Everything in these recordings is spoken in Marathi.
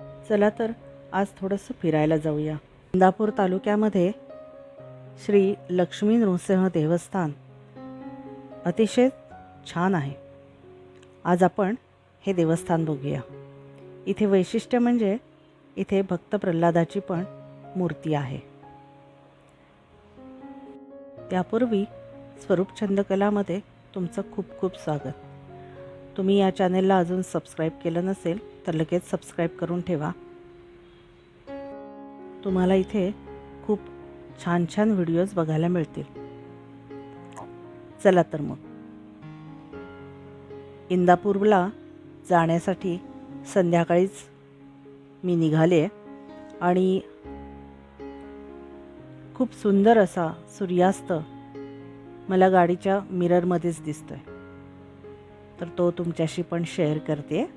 चला तर आज थोडंसं फिरायला जाऊया. इंदापूर तालुक्यामध्ये श्री लक्ष्मी नृसिंह देवस्थान अतिशय छान आहे. आज आपण हे देवस्थान बघूया. इथे वैशिष्ट्य म्हणजे इथे भक्त प्रल्हादाची पण मूर्ती आहे. त्यापूर्वी स्वरूप छंदकलामध्ये तुमचं खूप खूप स्वागत. तुम्ही या चॅनेलला अजून सबस्क्राईब केलं नसेल तर लगेच सबस्क्राईब करून ठेवा. तुम्हाला इथे खूप छान छान व्हिडिओज बघायला मिळतील. चला तर मग. इंदापूरला जाण्यासाठी संध्याकाळीच मी निघाले आणि खूप सुंदर असा सूर्यास्त मला गाडीच्या मिररमध्येच दिसतोय. तर तो तुमच्याशी पण शेअर करते.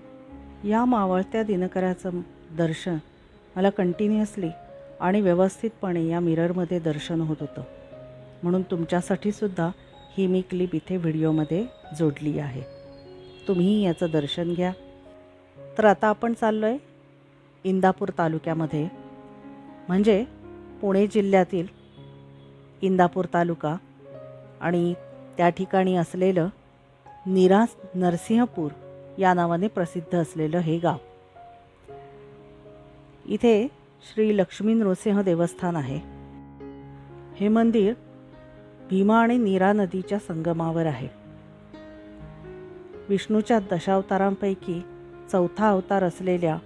या मावळत्या दिनकराचं दर्शन मला कंटिन्युअसली आणि व्यवस्थितपणे या मिररमध्ये दर्शन होत होतं. म्हणून तुमच्यासाठी सुद्धा ही मी क्लिप इथे व्हिडिओमध्ये जोडली आहे. तुम्ही याचं दर्शन घ्या. तर आता आपण चाललो आहे इंदापूर तालुक्यामध्ये. म्हणजे पुणे जिल्ह्यातील इंदापूर तालुका आणि त्या ठिकाणी असलेलं निरास नरसिंहपूर या नावाने प्रसिद्ध असलेलं हे गाव. इथे श्री लक्ष्मी नृसिंह देवस्थान आहे. हे मंदिर भीमा आणि नीरा नदीच्या संगमावर आहे. विष्णूच्या दशावतारांपैकी चौथा अवतार असलेल्या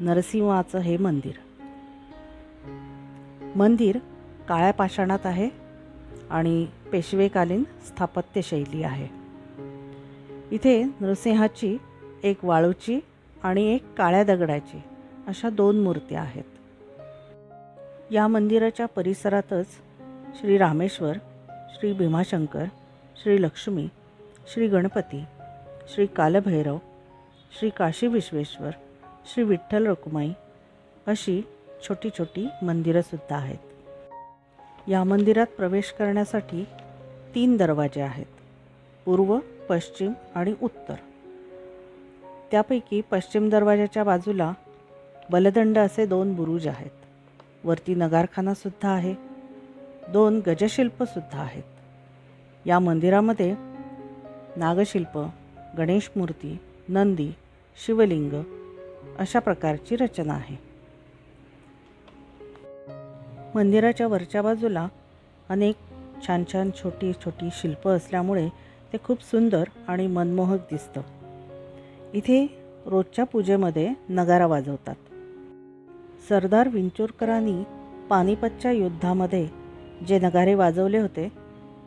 नरसिंहाचं हे मंदिर. मंदिर काळ्या पाषाणात आहे आणि पेशवेकालीन स्थापत्यशैली आहे. इथे नृसिंहाची एक वाळूची आणि एक काळ्या दगडाची अशा दोन मूर्त्या आहेत. या मंदिराच्या परिसरातच श्री रामेश्वर श्री भीमाशंकर श्री लक्ष्मी श्री गणपती श्री कालभैरव श्री काशी विश्वेश्वर श्री विठ्ठल रखुमाई अशी छोटी छोटी मंदिरंसुद्धा आहेत. या मंदिरात प्रवेश करण्यासाठी तीन दरवाजे आहेत. पूर्व पश्चिम आणि उत्तर. त्यापैकी पश्चिम दरवाजाच्या बाजूला बलदंड असे दोन बुरुज आहेत. वरती नगारखानासुद्धा आहे. दोन गजशिल्पसुद्धा आहेत. या मंदिरामध्ये नागशिल्प गणेश मूर्ती नंदी शिवलिंग अशा प्रकारची रचना आहे. मंदिराच्या वरच्या बाजूला अनेक छान छान छोटी छोटी शिल्प असल्यामुळे ते खूप सुंदर आणि मनमोहक दिसतं. इथे रोजच्या पूजेमध्ये नगारा वाजवतात. सरदार विंचुरकरांनी पानिपतच्या युद्धामध्ये जे नगारे वाजवले होते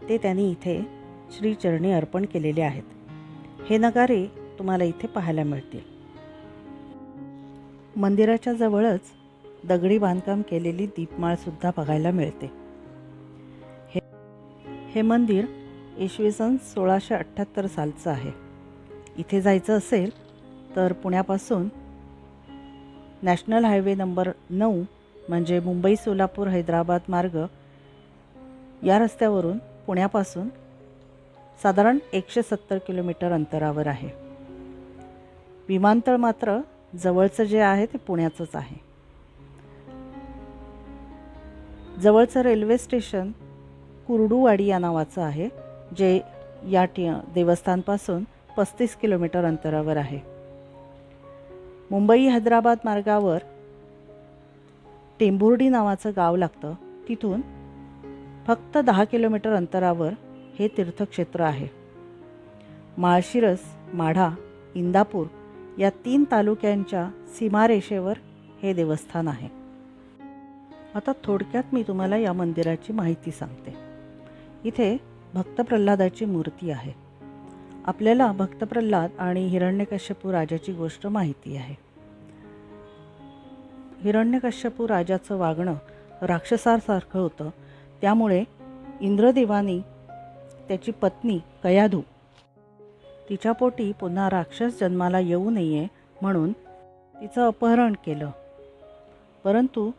ते त्यांनी इथे श्रीचरणी अर्पण केलेले आहेत. हे नगारे तुम्हाला इथे पाहायला मिळतील. मंदिराच्या जवळच दगडी बांधकाम केलेली दीपमाळसुद्धा बघायला मिळते. हे हे मंदिर इसवी सन सोळाशे अठ्ठ्याहत्तर सालचं आहे. इथे जायचं असेल तर पुण्यापासून नॅशनल हायवे नंबर नऊ म्हणजे मुंबई सोलापूर हैदराबाद मार्ग या रस्त्यावरून पुण्यापासून साधारण एकशे सत्तर किलोमीटर अंतरावर आहे. विमानतळ मात्र जवळचं जे आहे ते पुण्याचंच आहे. जवळचं रेल्वे स्टेशन कुर्डूवाडी या नावाचं आहे. जे या टी देवस्थानपासून पस्तीस किलोमीटर अंतरावर आहे. मुंबई हैदराबाद मार्गावर टेंभुर्डी नावाचं गाव लागतं. तिथून फक्त दहा किलोमीटर अंतरावर हे तीर्थक्षेत्र आहे. माळशिरस माढा इंदापूर या तीन तालुक्यांच्या सीमारेषेवर हे देवस्थान आहे. आता थोडक्यात मी तुम्हाला या मंदिराची माहिती सांगते. इथे भक्त प्रल्हादाची मूर्ती आहे. आपल्याला भक्त प्रल्हाद आणि हिरण्यकश्यपू राजाची गोष्ट माहिती आहे. हिरण्यकश्यपू राजाचं वागणं राक्षसासारखं होतं. त्यामुळे इंद्रदेवानी त्याची पत्नी कयाधू तिच्या पोटी पुन्हा राक्षस जन्माला येऊ नये म्हणून तिचं अपहरण केलं. परंतु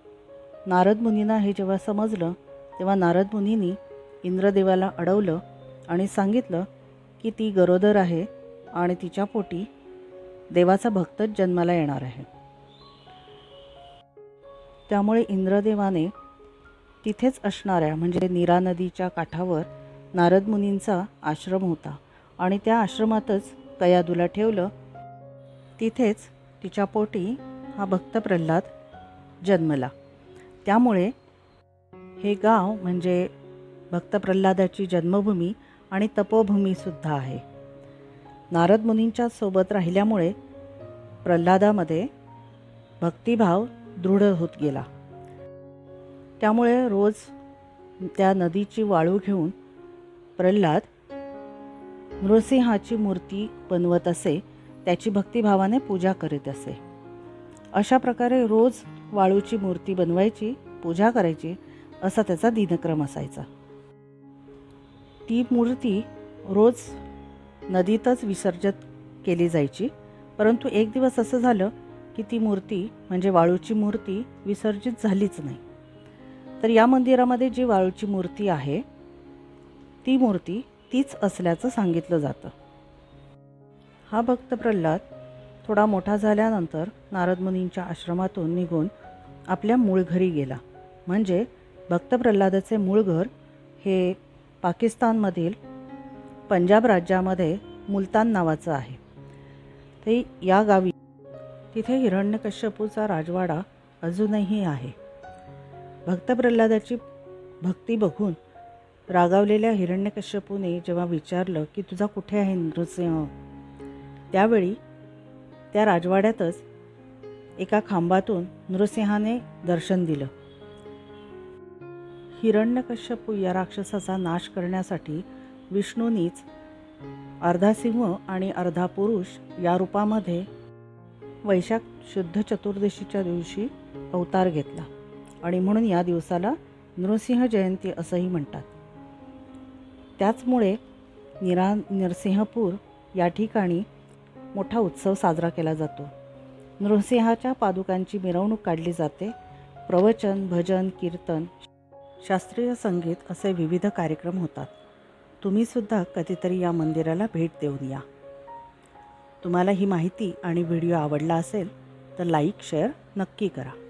नारद मुनींना हे जेव्हा समजलं तेव्हा नारद मुनींनी इंद्रदेवाला अडवलं आणि सांगितलं की ती गरोदर आहे आणि तिच्या पोटी देवाचा भक्तच जन्माला येणार आहे. त्यामुळे इंद्रदेवाने तिथेच असणाऱ्या म्हणजे नीरा नदीच्या काठावर नारद मुनींचा आश्रम होता आणि त्या आश्रमातच कयादूला ठेवलं. तिथेच तिच्या पोटी हा भक्त प्रल्हाद जन्मला. त्यामुळे हे गाव म्हणजे भक्त प्रल्हादाची जन्मभूमी आणि तपोभूमीसुद्धा आहे. नारद मुनींच्या सोबत राहिल्यामुळे प्रल्हादामध्ये भक्तिभाव दृढ होत गेला. त्यामुळे रोज त्या नदीची वाळू घेऊन प्रल्हाद नृसिंहाची मूर्ती बनवत असे त्याची भक्तिभावाने पूजा करीत असे. अशा प्रकारे रोज वाळूची मूर्ती बनवायची पूजा करायची असा त्याचा दिनक्रम असायचा. ती मूर्ती रोज नदीतच विसर्जित केली जायची. परंतु एक दिवस असं झालं की ती मूर्ती म्हणजे वाळूची मूर्ती विसर्जित झालीच नाही. तर या मंदिरामध्ये जी वाळूची मूर्ती आहे ती मूर्ती तीच असल्याचं सांगितलं जातं. हा भक्त प्रल्हाद थोडा मोठा झाल्यानंतर नारद मुनींच्या आश्रमातून निघून आपल्या मूळ घरी गेला. म्हणजे भक्त प्रल्हादाचे मूळ घर हे पाकिस्तानमधील पंजाब राज्यामध्ये मुलतान नावाचं आहे. ते या गावी तिथे हिरण्यकश्यपूचा राजवाडा अजूनही आहे. भक्त प्रल्हादाची भक्ती बघून रागावलेल्या हिरण्यकश्यपूने जेव्हा विचारलं की तुझा कुठे आहे नृसिंह? त्यावेळी त्या राजवाड्यातच एका खांबातून नृसिंहाने दर्शन दिलं. हिरण्यकश्यपू या राक्षसाचा नाश करण्यासाठी विष्णूनीच अर्धा सिंह आणि अर्धा पुरुष या रूपामध्ये वैशाख शुद्ध चतुर्दशीच्या दिवशी अवतार घेतला. आणि म्हणून या दिवसाला नृसिंह जयंती असंही म्हणतात. त्याचमुळे निरा नरसिंहपूर या ठिकाणी मोठा उत्सव साजरा केला जातो. नृसिंहाच्या पादुकांची मिरवणूक काढली जाते. प्रवचन भजन कीर्तन शास्त्रीय संगीत असे विविध कार्यक्रम होतात. तुम्हीसुद्धा कधीतरी या मंदिराला भेट देऊन या. तुम्हाला ही माहिती आणि व्हिडिओ आवडला असेल तर लाईक शेअर नक्की करा.